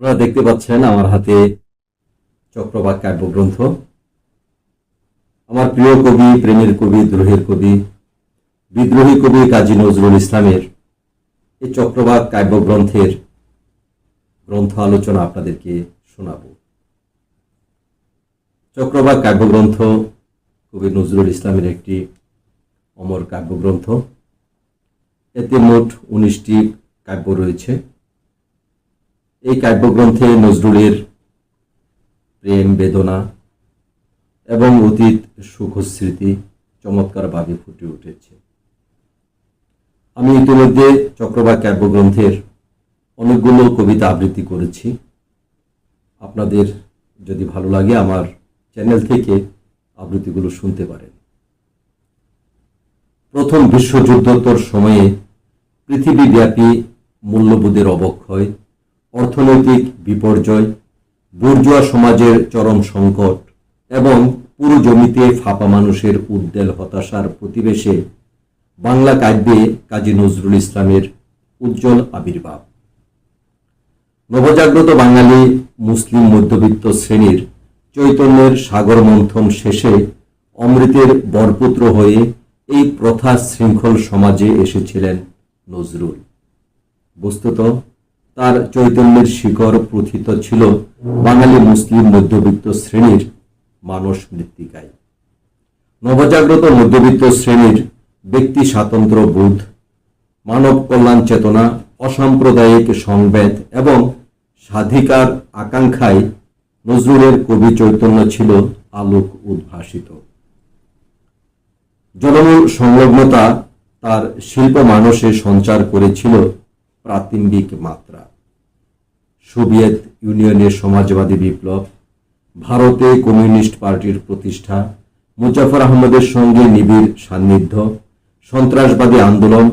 আপনারা দেখতে পাচ্ছেন আমার হাতে চক্রবাক কাব্যগ্রন্থ। আমার প্রিয় কবি, প্রেমের কবি, দ্রোহের কবি, বিদ্রোহী কবি কাজী নজরুল ইসলামের এই চক্রবাক কাব্যগ্রন্থের গ্রন্থ আলোচনা আপনাদেরকে শোনাব। চক্রবাক কাব্যগ্রন্থ কবি নজরুল ইসলামের একটি অমর কাব্যগ্রন্থ। এতে মোট উনিশটি কাব্য রয়েছে। এই কাব্যগ্রন্থে নজরুলের প্রেম বেদনা এবং অতীত সুখ স্মৃতি চমৎকারভাবে ফুটে উঠেছে। আমি ইতিমধ্যে চক্রবাক কাব্যগ্রন্থের অনেকগুলো কবিতা আবৃত্তি করেছি। আপনাদের যদি ভালো লাগে আমার চ্যানেল থেকে আবৃত্তিগুলো শুনতে পারেন। প্রথম বিশ্বযুদ্ধোত্তর সময়ে পৃথিবীব্যাপী মূল্যবোধের অবক্ষয় অর্থনৈতিক বিপর্যয়, বুর্জোয়া সমাজের চরম সংকট এবং পুরো জমিতে ফাঁপা মানুষের উদ্বেল হতাশার প্রতিবেশে বাংলা কাব্যে কাজী নজরুল ইসলামের উজ্জ্বল আবির্ভাব। নবজাগ্রত বাঙালি মুসলিম মধ্যবিত্ত শ্রেণির চৈতন্যের সাগর মন্থন শেষে অমৃতের বরপুত্র হয়ে এই প্রথা শৃঙ্খল সমাজে এসেছিলেন নজরুল। বস্তুত তার চৈতন্যের শিকড় প্রথিত ছিল বাঙালি মুসলিম মধ্যবিত্ত শ্রেণির মানস মৃত্তিকায়। নবজাগ্রত মধ্যবিত্ত শ্রেণির ব্যক্তি স্বাতন্ত্র্য বোধ, মানব কল্যাণ চেতনা, অসাম্প্রদায়িক সংবেদ এবং স্বাধিকার আকাঙ্ক্ষায় নজরুলের কবি চৈতন্য ছিল আলোক উদ্ভাসিত। জনমূল সংলগ্নতা তার শিল্প মানসে সঞ্চার করেছিল প্রাতিম্বিক মাত্রা। সোভিয়েত ইউনিয়নের সমাজবাদী বিপ্লব, ভারতে কমিউনিস্ট পার্টির প্রতিষ্ঠা, মুজাফর আহমদের সঙ্গে নিবিড় সান্নিধ্য, সন্ত্রাসবাদী আন্দোলন,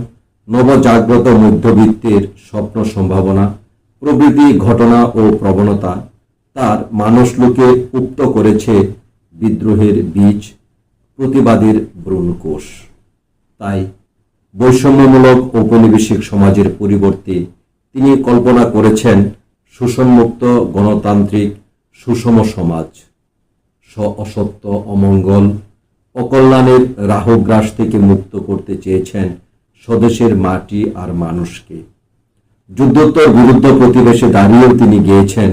নবজাগ্রত মধ্যবিত্তের স্বপ্ন সম্ভাবনা, প্রভৃতি ঘটনা ও প্রবণতা, তার মানুষলোকে উক্ত করেছে বিদ্রোহের বীজ, প্রতিবাদের ব্রণকোষ। তাই বৈষম্যমূলক ঔপনিবেশিক সমাজের পরিবর্তে তিনি কল্পনা করেছেন শোষণমুক্ত গণতান্ত্রিক সুষম সমাজ। স অসত্য, অমঙ্গল, অকল্যাণের রাহগ্রাস থেকে মুক্ত করতে চেয়েছেন স্বদেশের মাটি আর মানুষকে। যুদ্ধোত্তর বিরুদ্ধ প্রতিবেশে দাঁড়িয়েও তিনি গেয়েছেন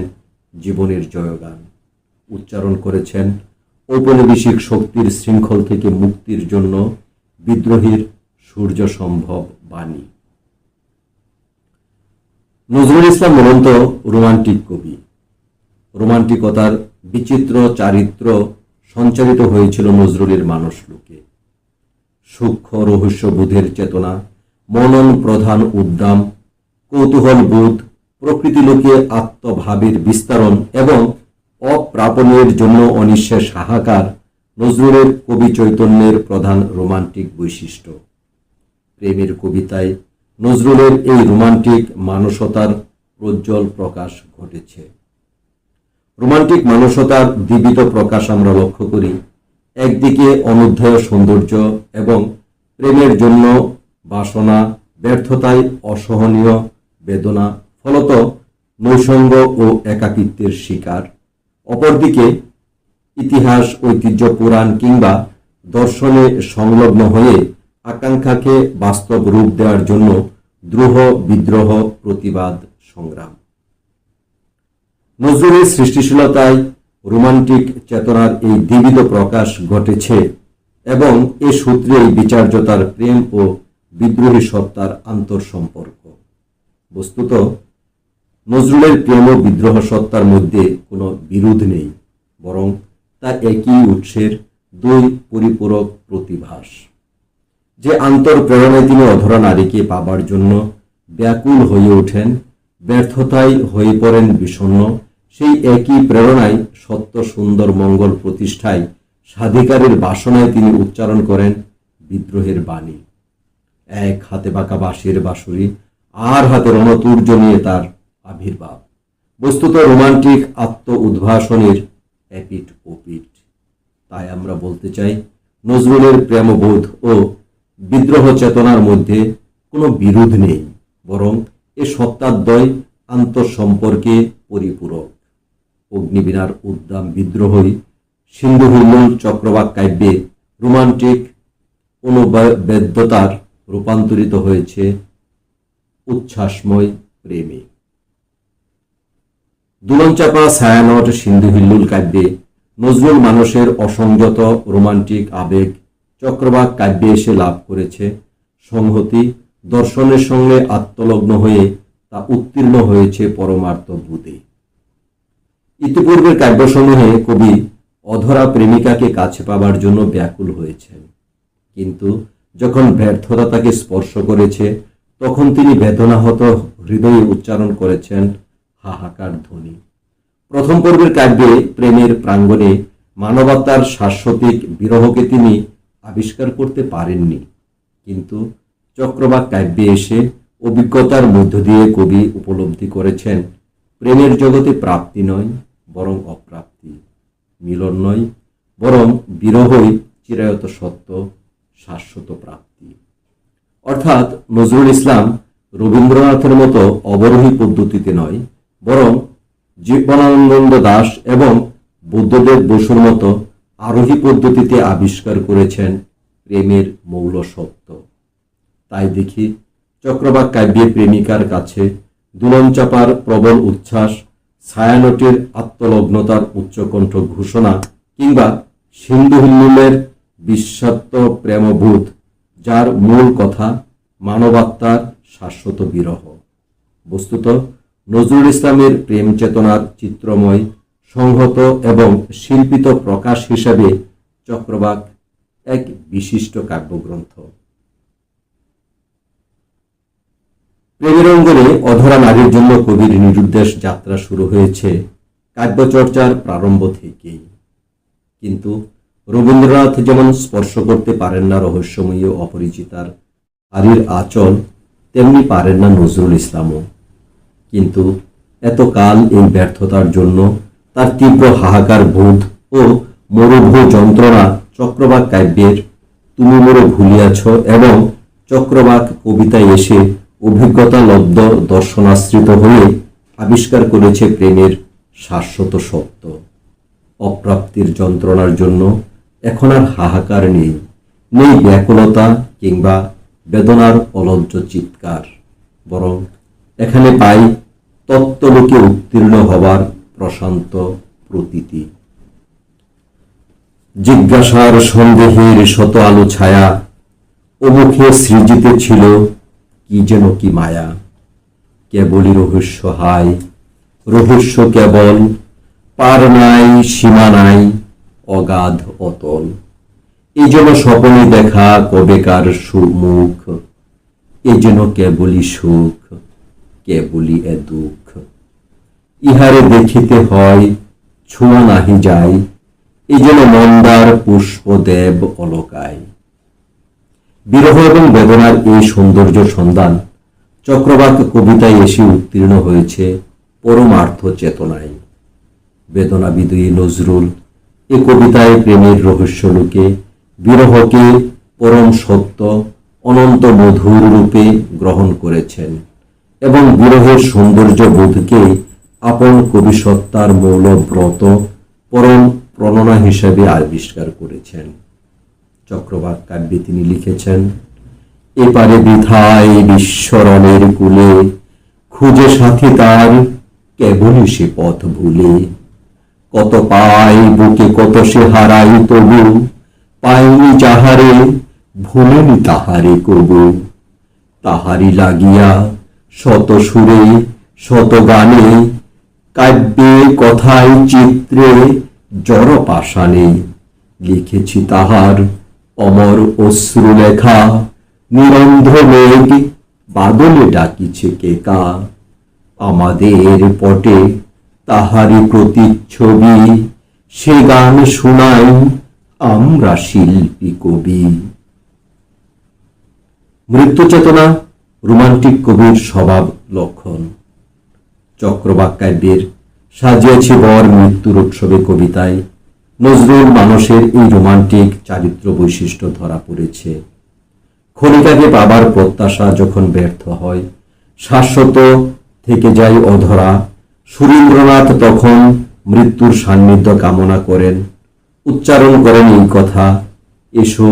জীবনের জয়গান। উচ্চারণ করেছেন, ঔপনিবেশিক শক্তির শৃঙ্খল থেকে মুক্তির জন্য বিদ্রোহীর সূর্য সম্ভব বাণী। নজরুল ইসলাম মূলত রোমান্টিক কবি। রোমান্টিকতার বিচিত্র চারিত্র সঞ্চারিত হয়েছিল নজরুলের মানুষ লোকে। সূক্ষ্ম রহস্যবোধের চেতনা, মনন প্রধান উদ্দাম, কৌতূহল বোধ, প্রকৃতি লোকে আত্মভাবের বিস্তারণ এবং অপ্রাপণের জন্য অনিশ্বাস হাহাকার নজরুলের কবি চৈতন্যের প্রধান রোমান্টিক বৈশিষ্ট্য। প্রেমের কবিতায় নজরুলের এই রোমান্টিক মানসতার প্রজ্জ্বল প্রকাশ ঘটেছে। রোমান্টিক মানসতার দ্বিবিধ প্রকাশ আমরা লক্ষ্য করি। একদিকে অনুদ্ধেয় সৌন্দর্য এবং প্রেমের জন্য বাসনা, ব্যর্থতায় অসহনীয় বেদনা, ফলত নৈসঙ্গ ও একাকিত্বের শিকার। অপরদিকে ইতিহাস, ঐতিহ্য, পুরাণ কিংবা দর্শনে সংলগ্ন হয়ে আকাঙ্ক্ষাকে বাস্তব রূপ দেওয়ার জন্য দ্রোহ, বিদ্রোহ, প্রতিবাদ, সংগ্রাম। নজরুলের সৃষ্টিশীলতায় রোমান্টিক চেতনার এই দ্বিবিধ প্রকাশ ঘটেছে এবং এ সূত্রেই বিচার্যতার প্রেম ও বিদ্রোহী সত্তার আন্তঃসম্পর্ক। বস্তুত, নজরুলের প্রেম ও বিদ্রোহ সত্তার মধ্যে কোনো বিরোধ নেই, বরং তা একই উৎসের দুই পরিপূরক প্রতিভাস। যে আন্তঃপ্রেরণায় তিনি অধরা নারীকে পাবার জন্য ব্যাকুল হয়ে ওঠেন, ব্যর্থতায় হয়ে পড়েন বিষণ্ণ, সেই একই প্রেরণায় সত্য সুন্দর মঙ্গল প্রতিষ্ঠায় স্বাধিকারের বাসনায় তিনি উচ্চারণ করেন বিদ্রোহের বাণী। এক হাতে বাঁকা বাঁশের বাঁশুরি, আর হাতে রণতুর্য নিয়ে তার আবির্ভাব। বস্তুত রোমান্টিক আত্ম উদ্ভাসনের এপিট ওপিট তাই আমরা বলতে চাই, নজরুলের প্রেমবোধ ও বিদ্রোহ চেতনার মধ্যে কোনো বিরোধ নেই, বরং এ সত্তাদ্বয় আন্তঃসম্পর্কে পরিপূরক। অগ্নিবীণার উদ্দাম বিদ্রোহী সিন্ধু চক্রবাক কাব্যে রোমান্টিক অনুবেদ্যতার রূপান্তরিত হয়েছে উচ্ছ্বাসময় প্রেমে। দুলনচাপা ছায়ানট সিন্ধু হিল্লুল কাব্যে নজরুল মানুষের অসংযত রোমান্টিক আবেগ চক্রবাক কাব্যে এসে লাভ করেছে। সংহতি, দর্শনের সঙ্গে আত্মলগ্ন হয়ে তা উত্তীর্ণ হয়েছে পরমার্থ বুধে। ইতিপূর্বের কাব্যসমূহে কবি অধরা প্রেমিকাকে কাছে পাবার জন্য ব্যাকুল হয়েছেন। কিন্তু যখন ব্যর্থতা তাকে স্পর্শ করেছে, তখন তিনি বেদনাহত হৃদয়ে উচ্চারণ করেছেন, হাহাকার ধ্বনি। প্রথম পর্বের কাব্যে প্রেমের প্রাঙ্গণে মানবতার শাশ্বতিক বিরহকে তিনি আবিষ্কার করতে পারেননি। কিন্তু চক্রবাক কাব্যে এসে অভিজ্ঞতার মধ্য দিয়ে কবি উপলব্ধি করেছেন, প্রেমের জগতে প্রাপ্তি নয়, বরং অপ্রাপ্তি। মিলন নয়, বরং বিরহই চিরায়ত সত্য, শাশ্বত প্রাপ্তি। অর্থাৎ নজরুল ইসলাম রবীন্দ্রনাথের মতো অবরোহী পদ্ধতিতে নয়, বরং জীবনানন্দ দাস এবং বুদ্ধদেব বসুর মতো আরোহী পদ্ধতিতে আবিষ্কার করেছেন প্রেমের মৌল সত্য তাই দেখি চক্রবাক কাব্যের প্রেমিকার কাছে দুলন চাপার প্রবল উচ্ছ্বাস, ছায়ানটের আত্মলগ্নতার উচ্চকণ্ঠ ঘোষণা কিংবা সিন্ধু হিল্লুলের বিশ্বাত্ম প্রেমভূত যার মূল কথা মানবাত্মার শাশ্বত বিরহ। বস্তুত নজরুল ইসলামের প্রেম চেতনার চিত্রময় সংহত এবং শিল্পিত প্রকাশ হিসাবে চক্রবাক এক বিশিষ্ট কাব্যগ্রন্থ। প্রেমের অঙ্গনে অধরা নারীর জন্য কবির নিরুদ্দেশ যাত্রা শুরু হয়েছে কাব্যচর্চার প্রারম্ভ থেকেই। কিন্তু রবীন্দ্রনাথ যেমন স্পর্শ করতে পারেন না রহস্যময়ী অপরিচিতার নারীর আচল, তেমনি পারেন না নজরুল ইসলামও। কিন্তু এতকাল এই ব্যর্থতার জন্য তার তীব্র হাহাকার বোধ ও মরুভূ যন্ত্রণা চক্রবাক কাব্যের। তুমি মোরে ভুলিয়াছ এবং চক্রবাক কবিতায় এসে অভিজ্ঞতা লব্ধ দর্শনাশ্রিত হয়ে আবিষ্কার করেছে প্রেমের শাশ্বত সত্য। অপ্রাপ্তির যন্ত্রণার জন্য এখন আর হাহাকার নেই। নেই ব্যাকুলতা কিংবা বেদনার অলজ্জ চিৎকার। বরং এখানে পাই তত্ত্বলোকে উত্তীর্ণ হবার প্রশান্ত প্রতীতি। জিজ্ঞাসার সন্দেহের শত আলো ছায়া অমুখে সৃজিতে ছিল কি যেন কি মায়া। কেবলই রহস্য হাই রহস্য কেবল, পার নাই, সীমা নাই, অগাধ অতল। এই যেন স্বপনে দেখা কবেকার সুমুখ এ যেন কেবলই সুখ, কেবলই এ দুঃখ। ইহারে দেখিতে হয়, ছোঁয়া নাহি যায়। এই যেন মন্দার পুষ্পদেব অলকায়। বিরহ এবং বেদনার এই সৌন্দর্য সন্ধান চক্রবাক কবিতায় এসে উত্তীর্ণ হয়েছে পরমার্থ চেতনায়। বেদনা বিদয়ী নজরুল এ কবিতায় প্রেমের রহস্য লুকে বিরহকে পরম সত্য, অনন্ত মধুর রূপে গ্রহণ করেছেন এবং বিরহের সৌন্দর্য বোধকে আপন কবিসত্তার মৌল ব্রত পরম প্রণনা হিসেবে আবিষ্কার করেছেন। চক্রবাক কাব্যে তিনি লিখেছেন, এপারে বৃথায় বিশ্বরণের কুলে, খুঁজে সাথী তার কেবলই সে পথ ভুলে। কত পাই বুকে, কত সে হারাই তবু, পাইনি যাহারে, ভুলেনি তাহারে কবু। তাহারি লাগিয়া শত সুরে, শত গানে কাব্যে, কথায়, চিত্রে জড় পাষাণে লিখেছি তাহার অমর অশ্রু লেখা। নিরন্ধ মেঘ বাদলে ডাকিছে কেকা। আমাদের পটে তাহারি প্রতিচ্ছবি। সে গান শুনাই আমরা শিল্পী কবি। মৃত্যু চেতনা, রোমান্টিক কবির স্বভাব লক্ষণ। চক্রবাক কাব্যের সাজিয়েছে বর মৃত্যুর উৎসবে কবিতায়। নজরুল মানুষের এই রোমান্টিক চারিত্র বৈশিষ্ট্য ধরা পড়েছে। খনিকাকে পাবার প্রত্যাশা যখন ব্যর্থ হয়, শাশ্বত থেকে যায় অধরা। সুরেন্দ্রনাথ তখন মৃত্যুর সান্নিধ্য কামনা করেন। উচ্চারণ করেন এই কথা, এসো,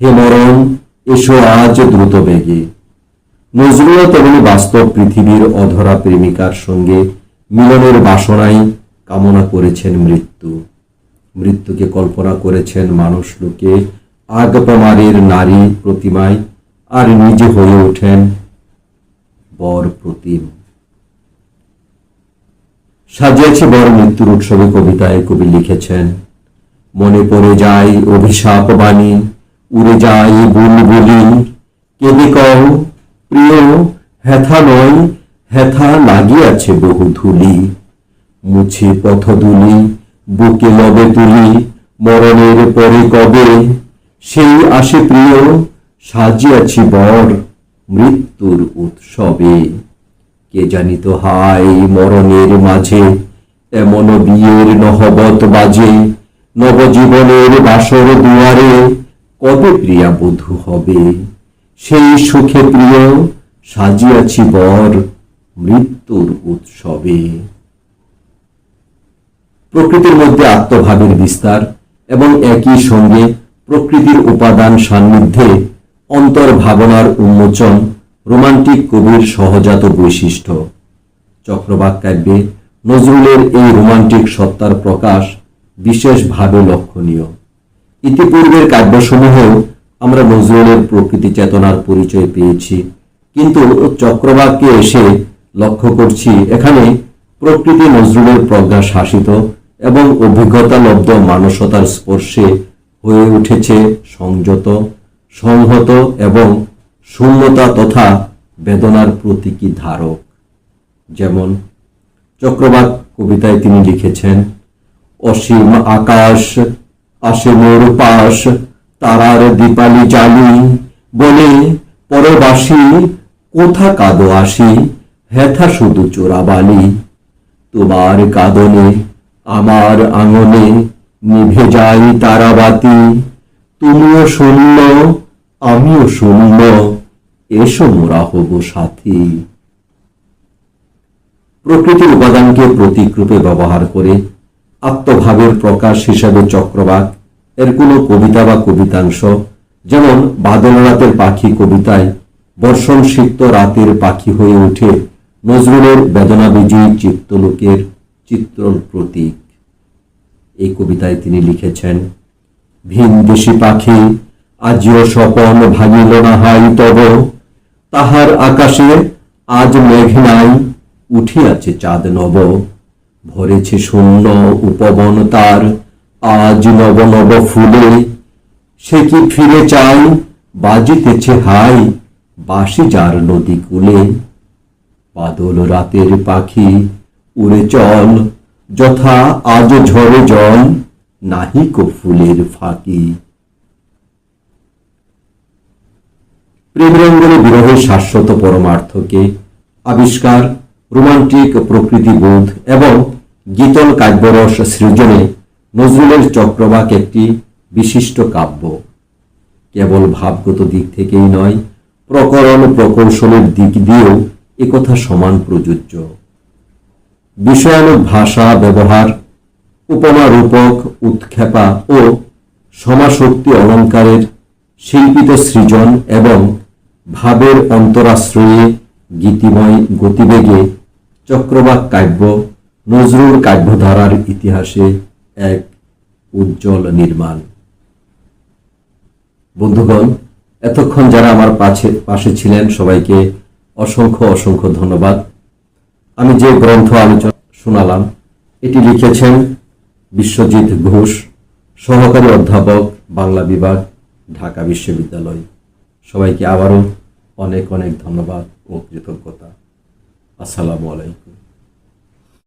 হে এসো আজ দ্রুত বেগে। নজরুলও তেমনি বাস্তব পৃথিবীর অধরা প্রেমিকার সঙ্গে মিলনের বাসনায় কামনা করেছেন মৃত্যু। মৃত্যুকে কল্পনা করেছেন মানুষ লোকে, আগপমারের নারী প্রতিমায়, আর নিজে হয়ে ওঠেন বর প্রতিম। সাজিয়েছে বর মৃত্যুর উৎসবে কবিতায় কবি লিখেছেন, মনে পড়ে যায় অভিশাপ বাণী, উড়ে যায় বুলবুলি কেঁদে কও প্রিয়, হেথা নয়, হেথা লাগিয়াছে বহু ধুলি। মুছে পথ দুলি, বুকে লবে তুলি, মরণের পরে কবে? সেই আসে প্রিয়, সাজিয়াছি বর মৃত্যুর উৎসবে। কে জানিত হাই মরণের মাঝে, এমন বিয়ের নহবত বাজে, নবজীবনের বাসর দুয়ারে কবে প্রিয়া বধূ হবে? সেই সুখে প্রিয় সাজিয়াছি বর মৃত্যুর উৎসবে। প্রকৃতির মধ্যে আত্মভাবের বিস্তার এবং একই সঙ্গে প্রকৃতির উপাদান সান্নিধ্যে অন্তর্ভাবনার উন্মোচন রোমান্টিক কবির সহজাত বৈশিষ্ট্য। চক্রবাক কাব্যে নজরুলের এই রোমান্টিক সত্তার প্রকাশ বিশেষভাবে লক্ষণীয়। ইতিপূর্বের কাব্যসমূহেও আমরা নজরুলের প্রকৃতি চেতনার পরিচয় পেয়েছি। কিন্তু চক্রবাককে এসে লক্ষ্য করছি, এখানে প্রকৃতি নজরুলের প্রজ্ঞা শাসিত এবং অভিজ্ঞতালব্ধ মানসতার স্পর্শে হয়ে উঠেছে সংযত, সংহত এবং শূন্যতা তথা বেদনার প্রতীকী ধারক। যেমন চক্রবাক কবিতায় তিনি লিখেছেন, অসীম আকাশ আসে মোর পাশ তারার দীপালি জালি বলে, পরবাসী, কোথা কাদো আসি? হেথা শুধু চোরাবালি। তোমার কাদনে, আমার আঙনে নিভে যাই তারাবাতি। তুমিও শূন্য আমিও শূন্য এসো মোরা হব সাথী। প্রকৃতির উপাদানকে প্রতীক রূপে ব্যবহার করে আত্মভাবের প্রকাশ হিসাবে চক্রবাক এর কোনো কবিতা বা কবিতাংশ। যেমন বাদল রাতের পাখি কবিতায়, বর্ষণ সিক্ত রাতের পাখি হয়ে ওঠে নজরুলের বেদনা বিজয়ী চিত্তলোকের চিত্র প্রতীক। এই কবিতায় তিনি লিখেছেন, ভিন দেশি পাখি, আজিও স্বপন ভাঙিল না হাই তব। তাহার আকাশে আজ মেঘ নাই, উঠিয়াছে চাঁদ নব। ভরেছে শূন্য উপবন তার আজ নব নব ফুলে সে কি ফিরে চাই? বাজিতেছে হাই বাসি যার নদী কূলে। বাদল রাতের পাখি উড়ে চল, যথা আজ ঝরে জল নাহিক ফুলের ফাঁকি। প্রেমরঙ্গনে বিরহের শাশ্বত পরমার্থকে আবিষ্কার, রোমান্টিক প্রকৃতিবোধ এবং গীতল কাব্যরস সৃজনে নজরুলের চক্রবাক একটি বিশিষ্ট কাব্য। কেবল ভাবগত দিক থেকেই নয়, প্রকরণ প্রকৌশলের দিক দিয়েও একথা সমান প্রযোজ্য। বিষয়ানুক ভাষা, ব্যবহার উপমা রূপক উৎক্ষেপা ও সমাশক্তি অলঙ্কারের শিল্পিত সৃজন এবং ভাবের অন্তরাশ্রয়ে গীতিময় গতিবেগে চক্রবাক কাব্য নজরুল কাব্যধারার ইতিহাসে এক উজ্জ্বল নির্মাণ। বন্ধুগণ, এতক্ষণ যারা আমার পাশে পাশে ছিলেন, সবাইকে অসংখ্য অসংখ্য ধন্যবাদ। আমি যে গ্রন্থ আলোচনা শোনালাম, এটি লিখেছেন বিশ্বজিৎ ঘোষ, সহকারী অধ্যাপক, বাংলা বিভাগ, ঢাকা বিশ্ববিদ্যালয়। সবাইকে আবারও অনেক অনেক ধন্যবাদ ও কৃতজ্ঞতা। আসসালামু আলাইকুম।